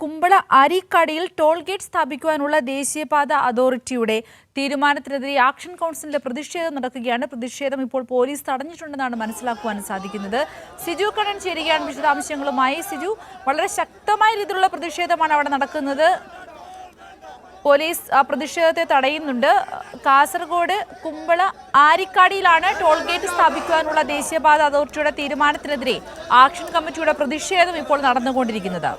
കുമ്പള അരീക്കാടിയിൽ toll gate സ്ഥാപിക്കുവാനുള്ള ദേശീയപാത അതോറിറ്റിയുടെ തീരുമാനത്തിനെതിരെ ആക്ഷൻ കൗൺസിലിന്റെ പ്രതിഷേധം നടക്കുകയാണ്. പ്രതിഷേധം ഇപ്പോൾ പോലീസ് തടഞ്ഞിട്ടുണ്ടെന്നാണ് മനസ്സിലാക്കുവാൻ സാധിക്കുന്നത്. സിജു കണ്ണൻ ചേരുകയാണ് വിശദാംശങ്ങളുമായി. സിജു വളരെ ശക്തമായ രീതിയിലുള്ള പ്രതിഷേധമാണ് അവിടെ നടക്കുന്നത്. പോലീസ് ആ പ്രതിഷേധത്തെ തടയുന്നുണ്ട്. കാസർഗോഡ് കുമ്പള ആരിക്കാടിയിലാണ് ടോൾ ഗേറ്റ് സ്ഥാപിക്കുവാനുള്ള ദേശീയപാത അതോറിറ്റിയുടെ തീരുമാനത്തിനെതിരെ ആക്ഷൻ കമ്മിറ്റിയുടെ പ്രതിഷേധം ഇപ്പോൾ നടന്നുകൊണ്ടിരിക്കുന്നത്.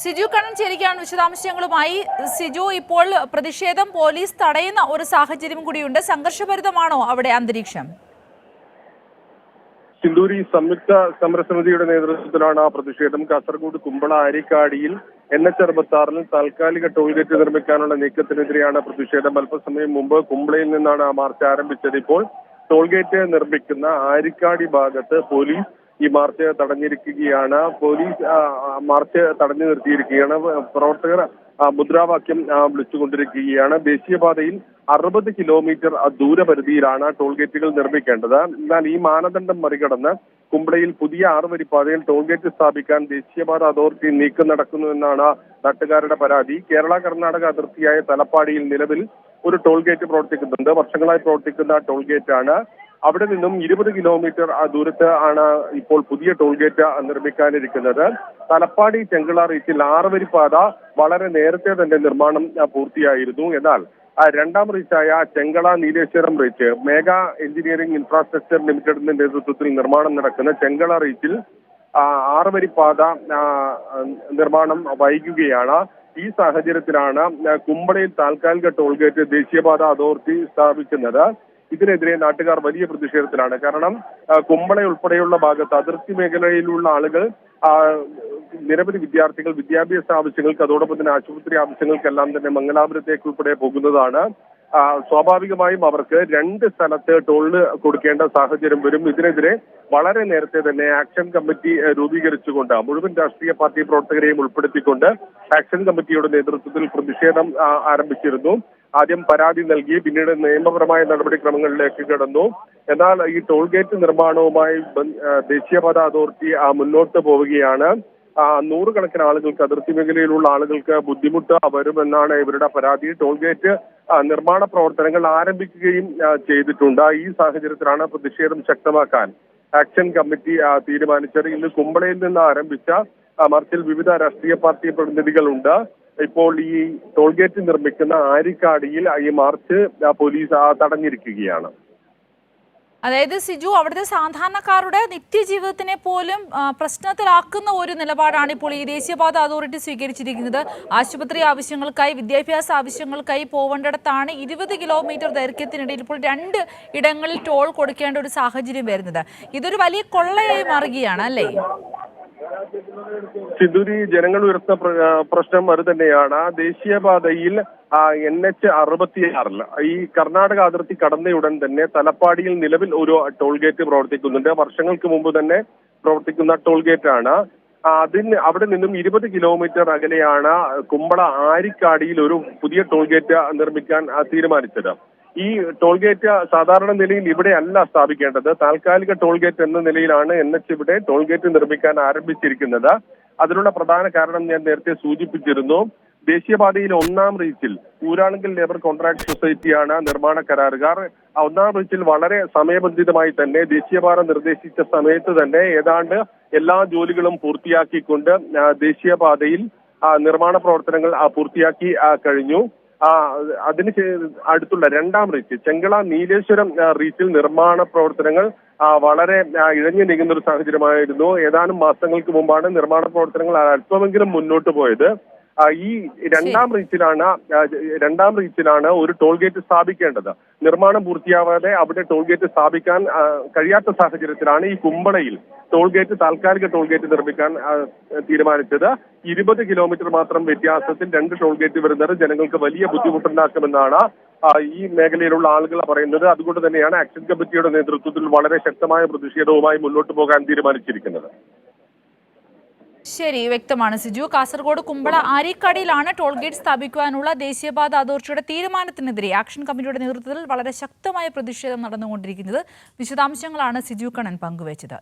സിജു കണ്ണൻ ചേരുകയാണ് വിശദാംശങ്ങളുമായി. സിജു ഇപ്പോൾ പ്രതിഷേധം പോലീസ് തടയുന്ന ഒരു സാഹചര്യം കൂടിയുണ്ട്. സംഘർഷഭരിതമാണോ അവിടെ അന്തരീക്ഷം? സിന്ദൂരി സംയുക്ത സമരസമിതിയുടെ നേതൃത്വത്തിലാണ് ആ പ്രതിഷേധം. കാസർഗോഡ് കുമ്പള അരിക്കാടിയിൽ എൻ എച്ച് അറുപത്തി താൽക്കാലിക ടോയ്ലറ്റ് നിർമ്മിക്കാനുള്ള നീക്കത്തിനെതിരെയാണ് പ്രതിഷേധം. അല്പസമയം മുമ്പ് കുമ്പളയിൽ നിന്നാണ് ആ മാർച്ച് ആരംഭിച്ചത്. ഇപ്പോൾ ടോൾഗേറ്റ് നിർമ്മിക്കുന്ന ആരിക്കാടി ഭാഗത്ത് പോലീസ് ഈ മാർച്ച് തടഞ്ഞിരിക്കുകയാണ്. പോലീസ് മാർച്ച് തടഞ്ഞു നിർത്തിയിരിക്കുകയാണ്. പ്രവർത്തകർ മുദ്രാവാക്യം വിളിച്ചുകൊണ്ടിരിക്കുകയാണ്. ദേശീയപാതയിൽ അറുപത് കിലോമീറ്റർ ദൂരപരിധിയിലാണ് ടോൾ ഗേറ്റുകൾ നിർമ്മിക്കേണ്ടത്. എന്നാൽ ഈ മാനദണ്ഡം മറികടന്ന് കുമ്പളയിൽ പുതിയ ആറുവരി പാതയിൽ ടോൾ ഗേറ്റ് സ്ഥാപിക്കാൻ ദേശീയപാത അതോറിറ്റി നീക്കം നടക്കുന്നു എന്നാണ് നാട്ടുകാരുടെ പരാതി. കേരള കർണാടക അതിർത്തിയായ തലപ്പാടിയിൽ നിലവിൽ ഒരു ടോൾ ഗേറ്റ് പ്രവർത്തിക്കുന്നുണ്ട്. വർഷങ്ങളായി പ്രവർത്തിക്കുന്ന ടോൾ ഗേറ്റാണ്. അവിടെ നിന്നും ഇരുപത് കിലോമീറ്റർ ദൂരത്ത് ആണ് ഇപ്പോൾ പുതിയ ടോൾഗേറ്റ് നിർമ്മിക്കാനിരിക്കുന്നത്. തലപ്പാടി ചെങ്കള റീച്ചിൽ ആറുവരിപ്പാത പാത വളരെ നേരത്തെ തന്നെ നിർമ്മാണം പൂർത്തിയായിരുന്നു. എന്നാൽ രണ്ടാം റീച്ചായ Chengala Nileshwaram reach Megha engineering infrastructure ലിമിറ്റഡിന്റെ നേതൃത്വത്തിൽ നിർമ്മാണം നടക്കുന്ന ചെങ്കള റീച്ചിൽ ആറുവരിപ്പാത ആറുവരി പാത നിർമ്മാണം വൈകുകയാണ്. ഈ സാഹചര്യത്തിലാണ് കുമ്പളയിൽ താൽക്കാലിക ടോൾഗേറ്റ് ദേശീയപാത അതോറിറ്റി സ്ഥാപിക്കുന്നത്. ഇതിനെതിരെ നാട്ടുകാർ വലിയ പ്രതിഷേധത്തിലാണ്. കാരണം കുമ്പള ഉൾപ്പെടെയുള്ള ഭാഗത്ത് അതിർത്തി മേഖലയിലുള്ള ആളുകൾ നിരവധി വിദ്യാർത്ഥികൾ വിദ്യാഭ്യാസ ആവശ്യങ്ങൾക്ക് അതോടൊപ്പം തന്നെ ആശുപത്രി ആവശ്യങ്ങൾക്കെല്ലാം തന്നെ മംഗലാപുരത്തേക്ക് ഉൾപ്പെടെ പോകുന്നതാണ്. സ്വാഭാവികമായും അവർക്ക് രണ്ട് സ്ഥലത്ത് ടോളിന് കൊടുക്കേണ്ട സാഹചര്യം വരും. ഇതിനെതിരെ വളരെ നേരത്തെ തന്നെ ആക്ഷൻ കമ്മിറ്റി രൂപീകരിച്ചുകൊണ്ട് മുഴുവൻ രാഷ്ട്രീയ പാർട്ടി പ്രവർത്തകരെയും ഉൾപ്പെടുത്തിക്കൊണ്ട് ആക്ഷൻ കമ്മിറ്റിയുടെ നേതൃത്വത്തിൽ പ്രതിഷേധം ആരംഭിച്ചിരുന്നു. ആദ്യം പരാതി നൽകി പിന്നീട് നിയമപരമായ നടപടിക്രമങ്ങളിലേക്ക് കടന്നു. എന്നാൽ ഈ ടോൾ ഗേറ്റ് നിർമ്മാണവുമായി ദേശീയപാത അതോറിറ്റി മുന്നോട്ട് പോവുകയാണ്. നൂറുകണക്കിന് ആളുകൾക്ക് അതിർത്തി മേഖലയിലുള്ള ആളുകൾക്ക് ബുദ്ധിമുട്ട് വരുമെന്നാണ് ഇവരുടെ പരാതി. ടോൾ ഗേറ്റ് നിർമ്മാണ പ്രവർത്തനങ്ങൾ ആരംഭിക്കുകയും ചെയ്തിട്ടുണ്ട്. ഈ സാഹചര്യത്തിലാണ് പ്രതിഷേധം ശക്തമാക്കാൻ ആക്ഷൻ കമ്മിറ്റി തീരുമാനിച്ചത്. ഇന്ന് കുമ്പളയിൽ നിന്ന് ആരംഭിച്ച മറിച്ചിൽ വിവിധ രാഷ്ട്രീയ പാർട്ടി പ്രതിനിധികളുണ്ട്. ഇപ്പോൾ ഈ ടോൾഗേറ്റ് നിർമ്മിക്കുന്ന ആരിക്കാടിയിൽ ഈ മാർച്ച് പോലീസ് തടഞ്ഞിരിക്കുകയാണ്. അതായത് സിജു അവിടുത്തെ സാധാരണക്കാരുടെ നിത്യജീവിതത്തിനെ പോലും പ്രശ്നത്തിലാക്കുന്ന ഒരു നിലപാടാണ് ഇപ്പോൾ ഈ ദേശീയപാത അതോറിറ്റി സ്വീകരിച്ചിരിക്കുന്നത്. ആശുപത്രി ആവശ്യങ്ങൾക്കായി വിദ്യാഭ്യാസ ആവശ്യങ്ങൾക്കായി പോവേണ്ടിടത്താണ് ഇരുപത് കിലോമീറ്റർ ദൈർഘ്യത്തിനിടയിൽ ഇപ്പോൾ രണ്ട് ഇടങ്ങളിൽ ടോൾ കൊടുക്കേണ്ട ഒരു സാഹചര്യം വരുന്നത്. ഇതൊരു വലിയ കൊള്ളയായി മാറുകയാണ് അല്ലേ? സിദ്ധുരി ജനങ്ങൾ ഉയർത്തുന്ന പ്ര- ആ, പ്രശ്നം അത് തന്നെയാണ്. ദേശീയപാതയിൽ എൻ എച്ച് അറുപത്തിയാറിൽ ഈ കർണാടക അതിർത്തി കടന്നയുടൻ തന്നെ തലപ്പാടിയിൽ നിലവിൽ ഒരു ടോൾ ഗേറ്റ് പ്രവർത്തിക്കുന്നുണ്ട്. വർഷങ്ങൾക്ക് മുമ്പ് തന്നെ പ്രവർത്തിക്കുന്ന ടോൾ ഗേറ്റ് ആണ് അതിന് അവിടെ നിന്നും ഇരുപത് കിലോമീറ്റർ അകലെയാണ് കുമ്പള ആരിക്കാടിയിൽ ഒരു പുതിയ ടോൾ ഗേറ്റ് നിർമ്മിക്കാൻ ആ, തീരുമാനിച്ചത്. ഈ ടോൾ ഗേറ്റ് സാധാരണ നിലയിൽ ഇവിടെ അല്ല സ്ഥാപിക്കേണ്ടത്. താൽക്കാലിക ടോൾ ഗേറ്റ് എന്ന നിലയിലാണ് എൻ എച്ച് ഇവിടെ ടോൾ ഗേറ്റ് നിർമ്മിക്കാൻ ആരംഭിച്ചിരിക്കുന്നത്. അതിനുള്ള പ്രധാന കാരണം ഞാൻ നേരത്തെ സൂചിപ്പിച്ചിരുന്നു. ദേശീയപാതയിലെ ഒന്നാം റീച്ചിൽ ഊരാളുങ്കൽ ലേബർ കോൺട്രാക്ട് സൊസൈറ്റിയാണ് നിർമ്മാണ കരാറുകാർ ഒന്നാം റീച്ചിൽ വളരെ സമയബന്ധിതമായി തന്നെ ദേശീയപാത നിർദ്ദേശിച്ച സമയത്ത് തന്നെ ഏതാണ്ട് എല്ലാ ജോലികളും പൂർത്തിയാക്കിക്കൊണ്ട് ദേശീയപാതയിൽ നിർമ്മാണ പ്രവർത്തനങ്ങൾ പൂർത്തിയാക്കി കഴിഞ്ഞു. അതിന് അടുത്തുള്ള രണ്ടാം റീച്ച് ചെങ്കള നീലേശ്വരം റീച്ചിൽ നിർമ്മാണ പ്രവർത്തനങ്ങൾ വളരെ ഇഴഞ്ഞു നീങ്ങുന്ന ഒരു സാഹചര്യമായിരുന്നു. ഏതാനും മാസങ്ങൾക്ക് മുമ്പാണ് നിർമ്മാണ പ്രവർത്തനങ്ങൾ അല്പമെങ്കിലും മുന്നോട്ട് പോയത്. ഈ രണ്ടാം റീച്ചിലാണ് രണ്ടാം റീച്ചിലാണ് ഒരു ടോൾ ഗേറ്റ് സ്ഥാപിക്കേണ്ടത്. നിർമ്മാണം പൂർത്തിയാവാതെ അവിടെ ടോൾ ഗേറ്റ് സ്ഥാപിക്കാൻ കഴിയാത്ത സാഹചര്യത്തിലാണ് ഈ കുമ്പളയിൽ ടോൾ ഗേറ്റ് താൽക്കാലിക ടോൾ ഗേറ്റ് നിർമ്മിക്കാൻ തീരുമാനിച്ചത്. ഇരുപത് കിലോമീറ്റർ മാത്രം വ്യത്യാസത്തിൽ രണ്ട് ടോൾ ഗേറ്റ് വരുന്നത് ജനങ്ങൾക്ക് വലിയ ബുദ്ധിമുട്ടുണ്ടാക്കുമെന്നാണ് ഈ മേഖലയിലുള്ള ആളുകൾ പറയുന്നത്. അതുകൊണ്ട് തന്നെയാണ് ആക്ഷൻ കമ്മിറ്റിയുടെ നേതൃത്വത്തിൽ വളരെ ശക്തമായ പ്രതിഷേധവുമായി മുന്നോട്ട് പോകാൻ തീരുമാനിച്ചിരിക്കുന്നത്. ശരി വ്യക്തമാണ് സിജു. കാസർഗോഡ് കുമ്പള ആരിക്കടിയിലാണ് ടോൾ ഗേറ്റ് സ്ഥാപിക്കുവാനുള്ള ദേശീയപാത അതോറിറ്റിയുടെ തീരുമാനത്തിനെതിരെ ആക്ഷൻ കമ്മിറ്റിയുടെ നേതൃത്വത്തിൽ വളരെ ശക്തമായ പ്രതിഷേധം നടന്നുകൊണ്ടിരിക്കുന്നത് വിശദാംശങ്ങളാണ് സിജു കണ്ണൻ പങ്കുവച്ചത്.